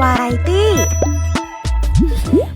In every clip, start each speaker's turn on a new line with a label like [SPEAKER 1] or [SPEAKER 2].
[SPEAKER 1] วายตี้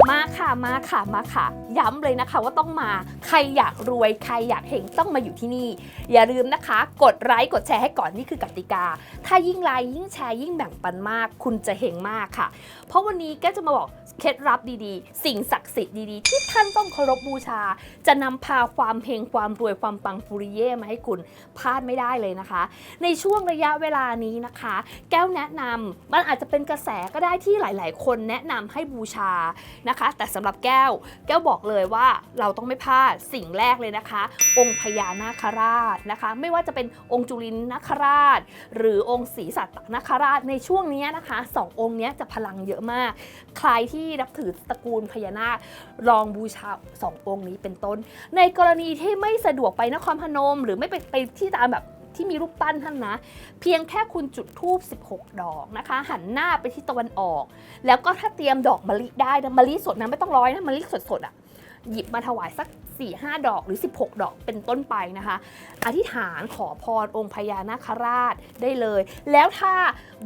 [SPEAKER 2] มาค่ะมาค่ะมาค่ะ ย้ำเลยนะคะว่าต้องมาใครอยากรวยใครอยากเฮงต้องมาอยู่ที่นี่ อย่าลืมนะคะ กดไลค์กดแชร์ให้ก่อนนี่คือกติกา ถ้ายิ่งไลค์ยิ่งแชร์ยิ่งแบ่งปันมาก คุณจะเฮงมากค่ะ เพราะวันนี้แกจะมาบอกเคล็ดลับดีๆ สิ่งศักดิ์สิทธิ์ดีๆ ที่ท่านต้องเคารพบูชา จะนำพาความเฮงความรวยความปังฟุริเย่มาให้คุณพลาดไม่ได้เลยนะคะ ในช่วงระยะเวลานี้นะคะ แก้วแนะนำมันอาจจะเป็นกระแสก็ได้ที่หลาย ๆ คนแนะนำให้บูชานะคะแต่สำหรับแก้ว แก้วบอกเลยว่าเราต้องไม่พลาดสิ่งแรกเลยนะคะ องค์พญานาคราชนะคะ ไม่ว่าจะเป็นองค์จุลินนาคราช หรือองค์ศรีสัตตนาคราชในช่วงนี้นะคะสององค์นี้จะพลังเยอะมาก ใครที่นับถือตระกูลพญานาคลองบูชาสององค์นี้เป็นต้น ในกรณีที่ไม่สะดวกไปนครพนม หรือไม่ไปไปที่ตามแบบ ที่มีรูปปั้นท่านนะ เพียงแค่คุณจุดธูป16 ดอกนะคะ หันหน้าไปที่ตะวันออก แล้วก็ถ้าเตรียมดอกมะลิได้นะมะลิสดนะไม่ต้องร้อยนะมะลิสดๆอะหยิบมาถวายสัก 4-5 ดอกหรือ 16 ดอกเป็นต้นไปนะคะ อธิษฐานขอพรองค์พญานาคราชได้เลย แล้วถ้า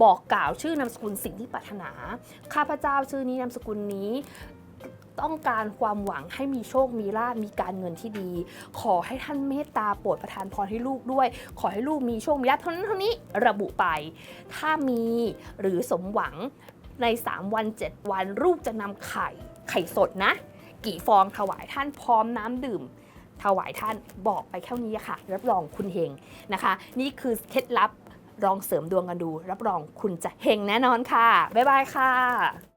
[SPEAKER 2] บอกกล่าวชื่อนามสกุลสิ่งที่ปรารถนา ข้าพเจ้าชื่อนี้นามสกุลนี้ ต้องการความหวังให้มีโชคมีลาภมีการเงินที่ดี ขอให้ท่านเมตตาโปรดประทานพรให้ลูกด้วย ขอให้ลูกมีโชคมีลาภเท่านั้นเท่านี้ระบุไป ถ้ามีหรือสมหวังใน 3 วัน 7 วันลูกจะนำไข่ไข่สดนะ กี่ฟองถวายท่านพร้อมน้ำดื่มถวายท่านบอกไปแค่นี้ค่ะ รับรองคุณเฮงนะคะ นี่คือเคล็ดลับลองเสริมดวงกันดู รับรองคุณจะเฮงแน่นอนค่ะ บ๊ายบายค่ะ